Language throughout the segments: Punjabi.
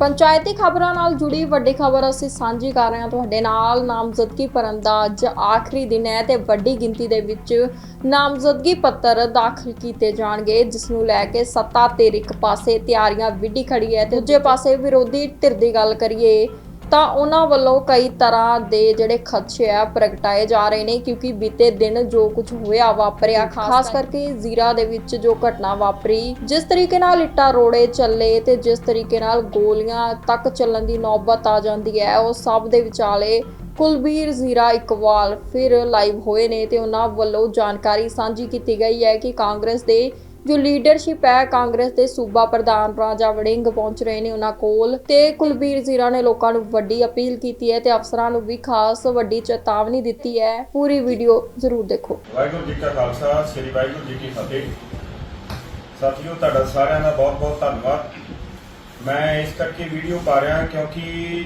ਪੰਚਾਇਤੀ ਖਬਰਾਂ ਨਾਲ ਜੁੜੀ ਵੱਡੀ ਖਬਰ ਅਸੀਂ ਸਾਂਝੀ ਕਰ ਰਹੇ ਹਾਂ ਤੁਹਾਡੇ ਨਾਲ। ਨਾਮਜ਼ਦਗੀ ਭਰਨ ਦਾ ਅੱਜ ਆਖਰੀ ਦਿਨ ਹੈ ਤੇ ਵੱਡੀ ਗਿਣਤੀ ਦੇ ਵਿੱਚ ਨਾਮਜ਼ਦਗੀ ਪੱਤਰ ਦਾਖਲ ਕੀਤੇ ਜਾਣਗੇ, ਜਿਸ ਨੂੰ ਲੈ ਕੇ ਸੱਤਾ ਧਿਰ ਇੱਕ ਪਾਸੇ ਤਿਆਰੀਆਂ ਵਿੱਢੀ ਖੜੀ ਹੈ ਤੇ ਦੂਜੇ ਪਾਸੇ ਵਿਰੋਧੀ ਧਿਰ ਦੀ ਗੱਲ ਕਰੀਏ ਤਾਂ ਉਹਨਾਂ ਵੱਲੋਂ ਕਈ ਤਰ੍ਹਾਂ ਦੇ ਜਿਹੜੇ ਖਦਸ਼ੇ ਆ ਪ੍ਰਗਟਾਏ ਜਾ ਰਹੇ ਨੇ ਕਿਉਂਕਿ ਬੀਤੇ ਦਿਨ ਜੋ ਕੁਝ ਹੋਇਆ ਵਾਪਰਿਆ ਖਾਸ ਕਰਕੇ ਜ਼ੀਰਾ ਦੇ ਵਿੱਚ ਜੋ ਘਟਨਾ ਵਾਪਰੀ ਜਿਸ ਤਰੀਕੇ ਨਾਲ ਇੱਟਾਂ ਰੋੜੇ ਚੱਲੇ ਤੇ ਜਿਸ ਤਰੀਕੇ ਨਾਲ ਗੋਲੀਆਂ ਤੱਕ ਚੱਲਣ ਦੀ ਨੌਬਤ ਆ ਜਾਂਦੀ ਹੈ ਉਹ ਸਭ ਦੇ ਵਿਚਾਲੇ ਕੁਲਬੀਰ ਜ਼ੀਰਾ ਇਕਵਾਲ ਫਿਰ ਲਾਈਵ ਹੋਏ ਨੇ ਤੇ ਉਹਨਾਂ ਵੱਲੋਂ ਜਾਣਕਾਰੀ ਸਾਂਝੀ ਕੀਤੀ ਗਈ ਹੈ ਕਿ ਕਾਂਗਰਸ ਦੇ ਜੋ ਲੀਡਰਸ਼ਿਪ ਹੈ, ਕਾਂਗਰਸ ਦੇ ਸੂਬਾ ਪ੍ਰਧਾਨ ਰਾਜਾ ਵੜਿੰਗ ਪਹੁੰਚ ਰਹੇ ਨੇ ਉਹਨਾਂ ਕੋਲ ਤੇ ਕੁਲਬੀਰ ਜ਼ੀਰਾ ਨੇ ਲੋਕਾਂ ਨੂੰ ਵੱਡੀ ਅਪੀਲ ਕੀਤੀ ਹੈ ਤੇ ਅਫਸਰਾਂ ਨੂੰ ਵੀ ਖਾਸ ਵੱਡੀ ਚੇਤਾਵਨੀ ਦਿੱਤੀ ਹੈ। ਪੂਰੀ ਵੀਡੀਓ ਜ਼ਰੂਰ ਦੇਖੋ। ਵਾਹਿਗੁਰੂ ਜੀ ਕਾ ਖਾਲਸਾ, ਸ੍ਰੀ ਵਾਹਿਗੁਰੂ ਜੀ ਕੀ ਫਤਿਹ। ਸਾਥੀਓ, ਤੁਹਾਡਾ ਸਾਰਿਆਂ ਦਾ ਬਹੁਤ ਬਹੁਤ ਧੰਨਵਾਦ। ਮੈਂ ਇਸ ਕਰਕੇ ਵੀਡੀਓ ਪਾ ਰਿਹਾ ਕਿਉਂਕਿ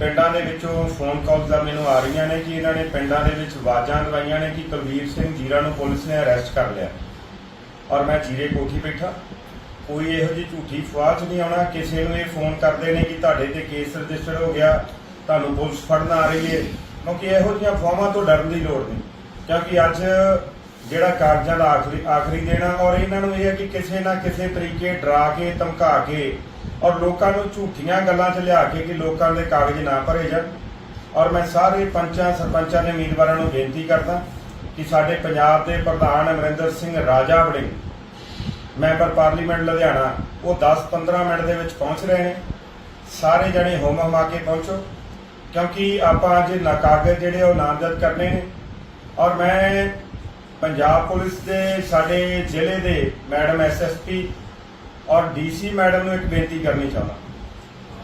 ਪਿੰਡਾਂ ਦੇ ਵਿੱਚੋਂ ਫੋਨ ਕਾਲਸ ਆ ਮੈਨੂੰ ਆ ਰਹੀਆਂ ਨੇ ਕਿ ਇਹਨਾਂ ਨੇ ਪਿੰਡਾਂ ਦੇ ਵਿੱਚ ਆਵਾਜ਼ਾਂ ਦਵਾਈਆਂ ਨੇ ਕਿ ਕੁਲਵੀਰ ਸਿੰਘ ਜੀਰਾ ਨੂੰ ਪੁਲਿਸ ਨੇ ਅਰੈਸਟ ਕਰ ਲਿਆ। ਔਰ ਮੈਂ ਜੀਰੇ ਕੋਠੀ ਬੈਠਾ। ਕੋਈ ਇਹੋ ਜਿਹੀ ਝੂਠੀ ਫਵਾਹ 'ਚ ਨਹੀਂ ਆਉਣਾ। ਕਿਸੇ ਨੂੰ ਇਹ ਫੋਨ ਕਰਦੇ ਨੇ ਕਿ ਤੁਹਾਡੇ ਤੇ ਕੇਸ ਰਜਿਸਟਰ ਹੋ ਗਿਆ, ਤੁਹਾਨੂੰ ਪੁਲਿਸ ਫੜਨ ਆ ਰਹੀ ਹੈ। ਕਿਉਂਕਿ ਇਹੋ ਜਿਹੀਆਂ ਫਵਾਹਾਂ ਤੋਂ ਡਰਨ ਦੀ ਲੋੜ ਨਹੀਂ। ਕਿਉਂਕਿ ਅੱਜ ਜਿਹੜਾ ਕਾਗਜ਼ਾਂ ਦਾ ਆਖਰੀ ਆਖਰੀ ਦੇਣਾ ਔਰ ਇਹਨਾਂ ਨੂੰ ਇਹ ਹੈ ਕਿ ਕਿਸੇ ਨਾ ਕਿਸੇ ਤਰੀਕੇ ਡਰਾ ਕੇ, ਧਮਕਾ ਕੇ ਔਰ ਲੋਕਾਂ ਨੂੰ ਝੂਠੀਆਂ ਗੱਲਾਂ 'ਚ ਲਿਆ ਕੇ ਕਿ ਲੋਕਾਂ ਦੇ ਕਾਗਜ਼ ਨਾ ਭਰੇ ਜਾਣ। ਔਰ ਮੈਂ ਸਾਰੇ ਪੰਚਾਂ, ਸਰਪੰਚਾਂ ਦੇ ਉਮੀਦਵਾਰਾਂ ਨੂੰ ਬੇਨਤੀ ਕਰਦਾ ਕਿ ਸਾਡੇ ਪੰਜਾਬ ਦੇ ਪ੍ਰਧਾਨ ਅਮਰਿੰਦਰ ਸਿੰਘ ਰਾਜਾ ਵੜਿੰਗ ਮੈਂਬਰ ਪਾਰਲੀਮੈਂਟ ਲੁਧਿਆਣਾ, ਉਹ 10-15 ਮਿੰਟ ਦੇ ਵਿੱਚ ਪਹੁੰਚ ਰਹੇ ਨੇ। ਸਾਰੇ ਜਣੇ ਹੋਮ ਹਮਾ ਕੇ ਪਹੁੰਚੋ, ਕਿਉਂਕਿ ਆਪਾਂ ਅੱਜ ਨਾਕਾਗਦ ਜਿਹੜੇ ਉਹ ਨਾਮਜ਼ਦ ਕਰਨੇ ਨੇ। ਔਰ ਮੈਂ ਪੰਜਾਬ ਪੁਲਿਸ ਦੇ ਸਾਡੇ ਜ਼ਿਲ੍ਹੇ ਦੇ ਮੈਡਮ ਐਸਐਸਪੀ ਔਰ ਡੀਸੀ ਮੈਡਮ ਨੂੰ ਇੱਕ ਬੇਨਤੀ ਕਰਨੀ ਚਾਹੁੰਦਾ।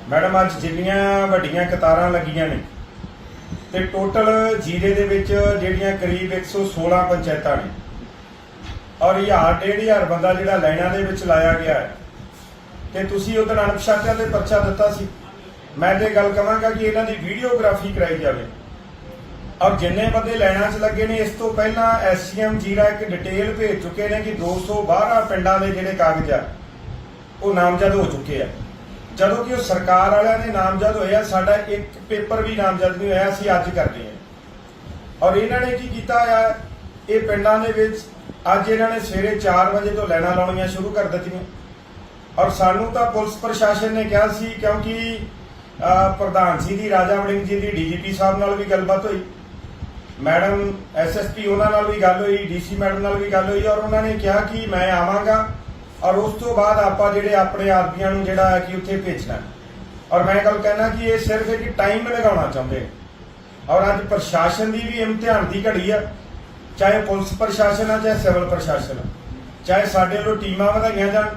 ਮੈਡਮ, ਅੱਜ ਜਿੰਨੀਆਂ ਵੱਡੀਆਂ ਕਤਾਰਾਂ ਲੱਗੀਆਂ ਨੇ ਤੇ ਟੋਟਲ ਜੀਰੇ ਦੇ ਵਿੱਚ ਜਿਹੜੀਆਂ ਕਰੀਬ 116 ਪੰਚਾਇਤਾਂ ਨੇ। ਔਰ ਹਜ਼ਾਰ, ਡੇਢ ਬੰਦਾ ਜਿਹੜਾ ਲਾਈਨਾਂ ਦੇ ਵਿੱਚ ਲਾਇਆ ਗਿਆ ਹੈ। ਤੇ ਤੁਸੀਂ ਉਦੋਂ ਅਣਪਛਾਤਿਆਂ ਦੇ ਪਰਚਾ ਦਿੱਤਾ ਸੀ। ਮੈਂ ਤੇ ਗੱਲ ਕਵਾਂਗਾ ਕਿ ਇਹਨਾਂ ਦੀ ਵੀਡੀਓਗ੍ਰਾਫੀ ਕਰਾਈ ਜਾਵੇ। ਔਰ ਜਿੰਨੇ ਬੰਦੇ ਲੈਣਾ 'ਚ ਲੱਗੇ ਨੇ, ਇਸ ਤੋਂ ਪਹਿਲਾਂ ਐਸਸੀਐਮ ਜੀਰਾ ਇੱਕ ਡਿਟੇਲ ਭੇਜ ਚੁੱਕੇ ਨੇ ਕਿ 212 ਪਿੰਡਾਂ ਦੇ ਜਿਹੜੇ ਕਾਗਜ਼ ਆ, ਉਹ ਨਾਮਜ਼ਦ ਹੋ ਚੁੱਕੇ ਆ। ਜਦੋਂ ਕਿ ਉਹ ਸਰਕਾਰ ਵਾਲਿਆਂ ਦੇ ਨਾਮਜ਼ਦ ਹੋਇਆ ਸਾਡਾ ਇੱਕ ਪੇਪਰ ਵੀ ਨਾਮਜ਼ਦ ਨਹੀਂ ਹੋਇਆ ਅਸੀਂ ਅੱਜ ਕਰਦੇ ਹਾਂ। ਔਰ ਇਹਨਾਂ ਨੇ ਕੀ ਕੀਤਾ ਆ? ਇਹ ਪਿੰਡਾਂ ਦੇ ਵਿੱਚ ਅੱਜ ਇਹਨਾਂ ਨੇ ਸਵੇਰੇ 4 ਵਜੇ ਤੋਂ ਲਾਈਨਾਂ ਲਾਉਣੀਆਂ ਸ਼ੁਰੂ ਕਰ ਦਿੱਤੀਆਂ। ਔਰ ਸਾਨੂੰ ਤਾਂ ਪੁਲਿਸ ਪ੍ਰਸ਼ਾਸਨ ਨੇ ਕਿਹਾ ਸੀ ਕਿਉਂਕਿ ਅਹ, ਪ੍ਰਧਾਨ ਜੀ ਦੀ ਰਾਜਾ ਵੜਿੰਗ ਜੀ ਦੀ ਡੀਜੀਪੀ ਸਾਹਿਬ ਨਾਲ ਵੀ ਗੱਲਬਾਤ ਹੋਈ। ਮੈਡਮ ਐਸਐਸਪੀ ਉਹਨਾਂ ਨਾਲ ਵੀ ਗੱਲ ਹੋਈ ਡੀਸੀ ਮੈਡਮ ਨਾਲ ਵੀ ਗੱਲ ਹੋਈ ਔਰ ਉਹਨਾਂ ਨੇ ਕਿਹਾ ਕਿ ਮੈਂ ਆਵਾਂਗਾ। ਔਰ ਉਸ ਤੋਂ ਬਾਅਦ ਆਪਾਂ ਜਿਹੜੇ ਆਪਣੇ ਆਦਮੀਆਂ ਨੂੰ ਜਿਹੜਾ ਕਿ ਉੱਥੇ ਭੇਜਣਾ ਔਰ ਮੈਂ ਗੱਲ ਕਹਿਣਾ ਕਿ ਇਹ ਸਿਰਫ ਇੱਕ ਟਾਈਮ ਲਗਾਉਣਾ ਚਾਹੁੰਦੇ ਔਰ ਅੱਜ ਪ੍ਰਸ਼ਾਸਨ ਦੀ ਵੀ ਇਮਤਿਹਾਨ ਦੀ ਘੜੀ ਆ। ਚਾਹੇ ਪੁਲਿਸ ਪ੍ਰਸ਼ਾਸਨ ਆ, ਚਾਹੇ ਸਿਵਲ ਪ੍ਰਸ਼ਾਸਨ ਆ। ਚਾਹੇ ਸਾਡੇ ਵੱਲੋਂ ਟੀਮਾਂ ਵਧਾਈਆਂ ਜਾਣ,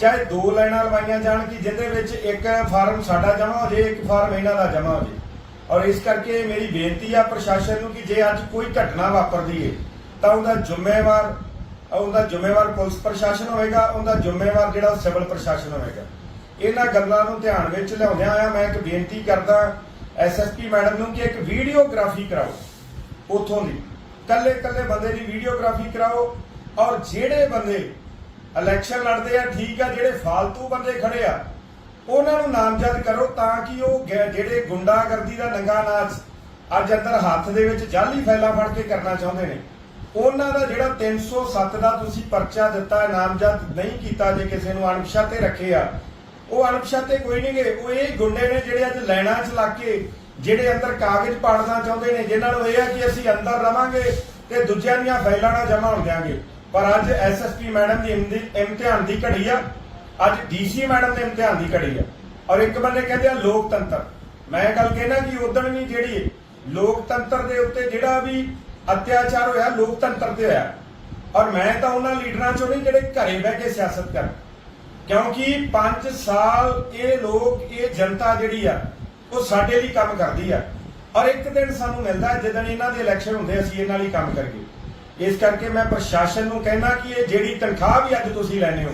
ਚਾਹੇ ਦੋ ਲਾਈਨਾਂ ਲਵਾਈਆਂ ਜਾਣ ਕਿ ਜਿਹਦੇ ਵਿੱਚ ਇੱਕ ਫਾਰਮ ਸਾਡਾ ਜਮਾ ਹੋ ਜੇ ਇੱਕ ਫਾਰਮ ਇਹਨਾਂ ਦਾ ਜਮਾ ਹੋ ਜੇ ਔਰ ਇਸ ਕਰਕੇ ਮੇਰੀ ਬੇਨਤੀ ਆ ਪ੍ਰਸ਼ਾਸਨ ਨੂੰ ਕਿ ਜੇ ਅੱਜ ਕੋਈ ਘਟਨਾ ਵਾਪਰਦੀ ਏ, ਤਾਂ ਉਹਦਾ ਜ਼ਿੰਮੇਵਾਰ ਉਹਦਾ ਜ਼ਿੰਮੇਵਾਰ ਪੁਲਿਸ ਪ੍ਰਸ਼ਾਸਨ ਹੋਵੇਗਾ, ਉਹਦਾ ਜ਼ਿੰਮੇਵਾਰ ਜਿਹੜਾ ਸਿਵਲ ਪ੍ਰਸ਼ਾਸਨ ਹੋਵੇਗਾ। ਇਹਨਾਂ ਗੱਲਾਂ ਨੂੰ ਧਿਆਨ ਵਿੱਚ ਲਿਆਉਂਦਿਆਂ ਆ ਮੈਂ ਇੱਕ ਬੇਨਤੀ ਕਰਦਾ ਐਸਐਸਪੀ ਮੈਡਮ ਨੂੰ ਕਿ ਇੱਕ ਵੀਡੀਓਗ੍ਰਾਫੀ ਕਰਾਓ। ਉਥੋਂ ਦੀ। ਕੱਲੇ ਕੱਲੇ ਬੰਦੇ ਦੀ ਵੀਡੀਓਗ੍ਰਾਫੀ ਕਰਾਓ ਔਰ ਜਿਹੜੇ ਬੰਦੇ ਇਲੈਕਸ਼ਨ ਲੜਦੇ ਆ, ਠੀਕ ਆ, ਜਿਹੜੇ ਫਾਲਤੂ ਬੰਦੇ ਖੜੇ ਆ, ਉਹਨਾਂ ਨੂੰ ਨਾਮਜ਼ਦ ਕਰੋ ਤਾਂ ਕਿ ਉਹ ਜਿਹੜੇ ਗੁੰਡਾਗਰਦੀ ਦਾ ਨੰਗਾ ਨਾਚ ਅੱਜ ਅੰਦਰ ਹੱਥ ਦੇ ਵਿੱਚ ਜਾਲੀ ਫੈਲਾ ਫੜ ਕੇ ਕਰਨਾ ਚਾਹੁੰਦੇ ਨੇ। ਉਹਨਾਂ ਦਾ ਜਿਹੜਾ 307 ਦਾ ਤੁਸੀਂ ਪਰਚਾ ਦਿੱਤਾ, ਨਾਮਜ਼ਦ ਨਹੀਂ ਕੀਤਾ ਜੇ ਕਿਸੇ ਨੂੰ ਅਣਪਛਾਤੇ ਰੱਖੇ ਆ, ਉਹ ਅਣਪਛਾਤੇ ਕੋਈ ਨਹੀਂ ਗਏ ਉਹ ਇਹ ਗੁੰਡੇ ਨੇ ਜਿਹੜੇ ਅੱਜ ਲਾਈਨਾਂ 'ਚ ਲੱਗ ਕੇ, ਜਿਹੜੇ ਅੰਦਰ ਕਾਗਜ਼ ਪਾੜਨਾ ਚਾਹੁੰਦੇ ਨੇ ਜਿਨ੍ਹਾਂ ਨੂੰ ਇਹ ਆ ਕਿ ਅਸੀਂ ਅੰਦਰ ਰਵਾਂਗੇ ਤੇ ਦੂਜਿਆਂ ਦੀਆਂ ਫਾਈਲਾਂ ਨਾ ਜਮ੍ਹਾਂ ਹੋ ਜਾਣਗੇ ਪਰ ਅੱਜ ਐਸਐਸਪੀ ਮੈਡਮ ਦੀ ਇਮਦੀ- ਇਮਤਿਹਾਨ ਦੀ ਘੜੀ ਆ, ਅੱਜ ਡੀਸੀ ਮੈਡਮ ਦੇ ਇਮਤਿਹਾਨ ਦੀ ਘੜੀ ਆ। ਔਰ ਇੱਕ ਬੰਦੇ ਕਹਿੰਦੇ ਆ ਲੋਕਤੰਤਰ। ਮੈਂ ਇਹ ਗੱਲ ਕਹਿਣਾ ਕਿ ਉਦੋਂ ਵੀ ਜਿਹੜੀ ਲੋਕਤੰਤਰ ਦੇ ਉੱਤੇ ਜਿਹੜਾ ਵੀ ਅਤਿਆਚਾਰ ਹੋਇਆ, ਲੋਕਤੰਤਰ ਤੇ ਹੋਇਆ। ਔਰ ਮੈਂ ਤਾਂ ਉਹਨਾਂ ਲੀਡਰਾਂ ਚੋਂ ਨਹੀਂ, ਜਿਹੜੇ ਘਰੇ ਬਹਿ ਕੇ ਸਿਆਸਤ ਕਰਨ। ਕਿਉਂਕਿ 5 ਸਾਲ ਇਹ ਲੋਕ, ਇਹ ਜਨਤਾ ਜਿਹੜੀ ਆ, ਉਹ ਸਾਡੇ ਲਈ ਕੰਮ ਕਰਦੀ ਆ। ਔਰ ਇੱਕ ਦਿਨ ਸਾਨੂੰ ਮਿਲਦਾ, ਜਦੋਂ ਇਹਨਾਂ ਦੇ ਇਲੈਕਸ਼ਨ ਹੁੰਦੇ, ਅਸੀਂ ਇਹਨਾਂ ਲਈ ਕੰਮ ਕਰੀਏ। ਇਸ ਕਰਕੇ ਮੈਂ ਪ੍ਰਸ਼ਾਸਨ ਨੂੰ ਕਹਿਣਾ ਕਿ ਇਹ ਜਿਹੜੀ ਤਨਖਾਹ ਵੀ ਅੱਜ ਤੁਸੀਂ ਲੈਣੇ ਹੋ,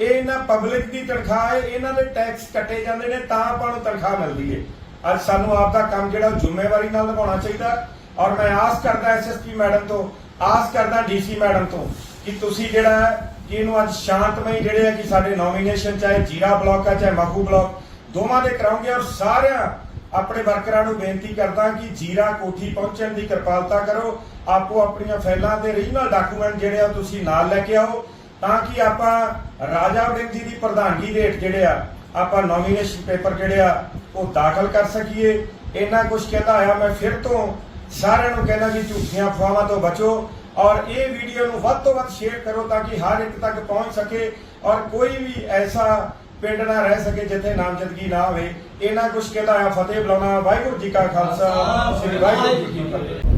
ਇਹ ਇਹਨਾਂ ਪਬਲਿਕ ਦੀ ਤਨਖਾਹ ਹੈ, ਇਹਨਾਂ ਦੇ ਟੈਕਸ ਕੱਟੇ ਜਾਂਦੇ ਨੇ, ਤਾਂ ਆਪਾਂ ਨੂੰ ਤਨਖਾਹ ਮਿਲਦੀ ਹੈ। ਅੱਜ ਸਾਨੂੰ ਆਪ ਦਾ ਕੰਮ ਜਿਹੜਾ ਉਹ ਜ਼ਿੰਮੇਵਾਰੀ ਨਾਲ ਨਿਭਾਉਣਾ ਚਾਹੀਦਾ। ਔਰ ਮੈਂ ਆਸ ਕਰਦਾ ਐਸਐਸਪੀ ਮੈਡਮ ਤੋਂ, ਆਸ ਕਰਦਾ ਡੀਸੀ ਮੈਡਮ ਤੋਂ ਕਿ ਤੁਸੀਂ ਜਿਹੜਾ ਕਿ ਇਹਨੂੰ ਅੱਜ ਸ਼ਾਂਤਮਈ ਜਿਹੜੇ ਆ ਕਿ ਸਾਡੇ ਨੋਮੀਨੇਸ਼ਨ ਚਾਹੇ ਜੀਰਾ ਬਲਾਕ ਆ, ਚਾਹੇ ਮਖੂ ਬਲਾਕ, ਦੋਵਾਂ ਦੇ ਕਰਾਉਂਗੇ ਔਰ ਸਾਰਿਆਂ ਆਪਣੇ ਵਰਕਰਾਂ ਨੂੰ ਬੇਨਤੀ ਕਰਦਾ ਕਿ ਜੀਰਾ ਕੋਠੀ ਪਹੁੰਚਣ ਦੀ ਕਿਰਪਾਲਤਾ ਕਰੋ, ਆਪੋ ਆਪਣੀਆਂ ਫਾਈਲਾਂ ਤੇ ਰੀਜਨਲ ਡਾਕੂਮੈਂਟ ਜਿਹੜੇ ਆ ਤੁਸੀਂ ਨਾਲ ਲੈ ਕੇ ਆਓ, ਤਾਂ ਕਿ ਆਪਾਂ ਰਾਜਾ ਵੜਿੰਗ ਜੀ ਦੀ ਪ੍ਰਧਾਨਗੀ ਦੇ ਹੇਠ ਜਿਹੜੇ ਆ, ਆਪਾਂ ਨੋਮੀਨੇਸ਼ਨ ਪੇਪਰ ਜਿਹੜੇ ਆ, ਉਹ ਦਾਖਲ ਕਰ ਸਕੀਏ। ਇੰਨਾ ਕੁਝ ਕਹਿੰਦਾ ਆਇਆ ਮੈਂ ਫਿਰ ਤੋਂ ਸਾਰਿਆਂ ਨੂੰ ਕਹਿੰਦਾ ਕਿ ਝੂਠੀਆਂ ਅਫਵਾਹਾਂ ਤੋਂ ਬਚੋ ਔਰ ਇਹ ਵੀਡੀਓ ਨੂੰ ਵੱਧ ਤੋਂ ਵੱਧ ਸ਼ੇਅਰ ਕਰੋ ਤਾਂ ਕਿ ਹਰ ਇੱਕ ਤੱਕ ਪਹੁੰਚ ਸਕੇ ਔਰ ਕੋਈ ਵੀ ਐਸਾ ਪਿੰਡ ਨਾ ਰਹਿ ਸਕੇ ਜਿੱਥੇ ਨਾਮਜ਼ਦਗੀ ਨਾ ਹੋਵੇ। ਇਹਨਾਂ ਕੁਝ ਕਹਿੰਦਾ ਆ ਫਤਿਹ ਬੁਲਾਉਣਾ ਵਾਹਿਗੁਰੂ ਜੀ ਕਾ ਖਾਲਸਾ, ਸ੍ਰੀ ਵਾਹਿਗੁਰੂ ਜੀ ਕੀ ਫਤਿਹ।